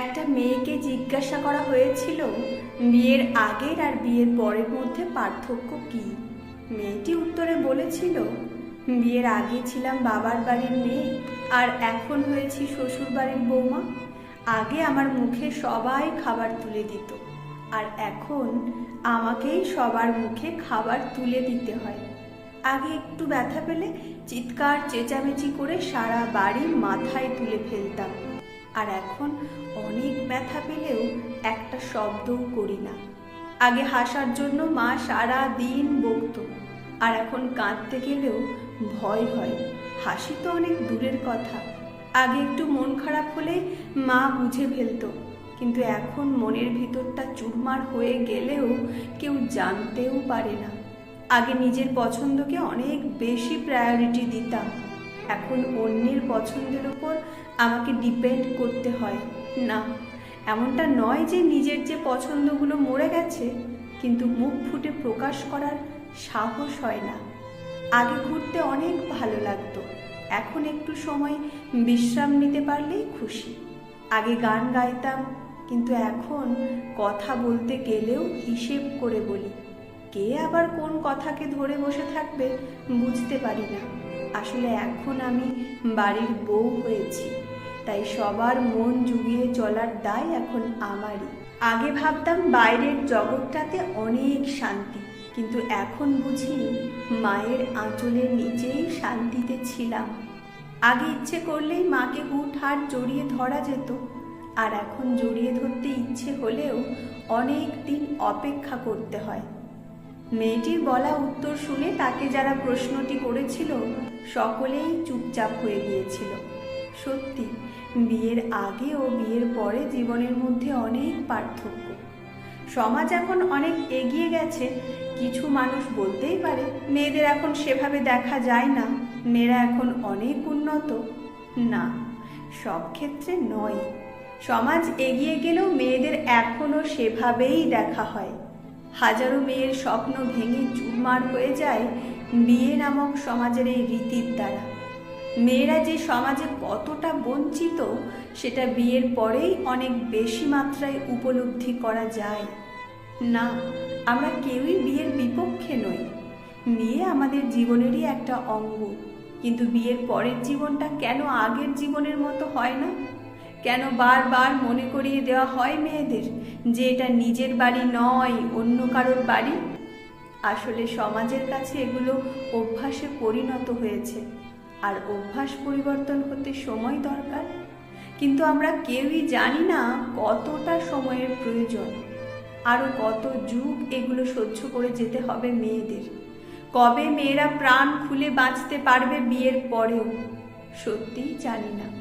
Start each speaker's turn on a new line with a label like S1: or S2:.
S1: একটা মেয়েকে জিজ্ঞাসা করা হয়েছিল, বিয়ের আগের আর বিয়ের পরের মধ্যে পার্থক্য কি? মেয়েটি উত্তরে বলেছিল, বিয়ের আগে ছিলাম বাবার বাড়ির মেয়ে, আর এখন হয়েছি শ্বশুর বাড়ির বৌমা। আগে আমার মুখে সবাই খাবার তুলে দিত, আর এখন আমাকেই সবার মুখে খাবার তুলে দিতে হয়। আগে একটু ব্যথা পেলে চিৎকার, চেঁচামেচি করে সারা বাড়ি মাথায় তুলে ফেলতাম। আর এখন অনেক ব্যথা পেলেও একটা শব্দও করি না। আগে হাসার জন্য মা সারা দিন বকত, আর এখন কাঁদতে গেলেও ভয় হয়। হাসি তো অনেক দূরের কথা। আগে একটু মন খারাপ হলে মা বুঝে ফেলতো, কিন্তু এখন মনের ভিতরটা চুরমার হয়ে গেলেও কেউ জানতেও পারে না। আগে নিজের পছন্দকে অনেক বেশি প্রায়োরিটি দিতাম। এখন অন্যের পছন্দের উপর আমাকে ডিপেন্ড করতে হয়। না, এমনটা নয় যে নিজের যে পছন্দগুলো মরে গেছে, কিন্তু মুখ ফুটে প্রকাশ করার সাহস হয় না। আগে ঘুরতে অনেক ভালো লাগতো, এখন একটু সময় বিশ্রাম নিতে পারলেই খুশি। আগে গান গাইতাম, কিন্তু এখন কথা বলতে গেলেও হিসেব করে বলি। কে আবার কোন কথাকে ধরে বসে থাকবে বুঝতে পারি না। আসলে এখন আমি বাড়ির বউ হয়েছি, তাই সবার মন জুগিয়ে চলার দায় এখন আমারই। আগে ভাবতাম বাইরের জগৎটাতে অনেক শান্তি, কিন্তু এখন বুঝি মায়ের আঁচলের নিচেই শান্তিতে ছিলাম। আগে ইচ্ছে করলেই মাকে হুট হাট জড়িয়ে ধরা যেত, আর এখন জড়িয়ে ধরতে ইচ্ছে হলেও অনেক দিন অপেক্ষা করতে হয়। মেয়েটির বলা উত্তর শুনে তাকে যারা প্রশ্নটি করেছিল, সকলেই চুপচাপ হয়ে গিয়েছিল। সত্যি, বিয়ের আগে ও বিয়ের পরে জীবনের মধ্যে অনেক পার্থক্য। সমাজ এখন অনেক এগিয়ে গেছে, কিছু মানুষ বলতেই পারে, মেয়েদের এখন সেভাবে দেখা যায় না, মেয়েরা এখন অনেক উন্নত। না, সব ক্ষেত্রে নয়। সমাজ এগিয়ে গেলেও মেয়েদের এখনও সেভাবেই দেখা হয়। হাজারো মেয়ের স্বপ্ন ভেঙে চুরমার হয়ে যায় বিয়ে নামক সমাজের এই রীতির দ্বারা। মেয়েরা যে সমাজে কতটা বঞ্চিত, সেটা বিয়ের পরেই অনেক বেশি মাত্রায় উপলব্ধি করা যায়। না, আমরা কেউই বিয়ের বিপক্ষে নই। বিয়ে আমাদের জীবনেরই একটা অঙ্গ। কিন্তু বিয়ের পরের জীবনটা কেন আগের জীবনের মতো হয় না? কেন বারবার মনে করিয়ে দেওয়া হয় মেয়েদের যে এটা নিজের বাড়ি নয়, অন্য কারোর বাড়ি? আসলে সমাজের কাছে এগুলো অভ্যাসে পরিণত হয়েছে। আর অভ্যাস পরিবর্তন হতে সময় দরকার। কিন্তু আমরা কেউই জানি না কতটা সময়ের প্রয়োজন। আরও কত যুগ এগুলো সহ্য করে যেতে হবে মেয়েদের। কবে মেয়েরা প্রাণ খুলে বাঁচতে পারবে বিয়ের পরেও? সত্যিই জানি না।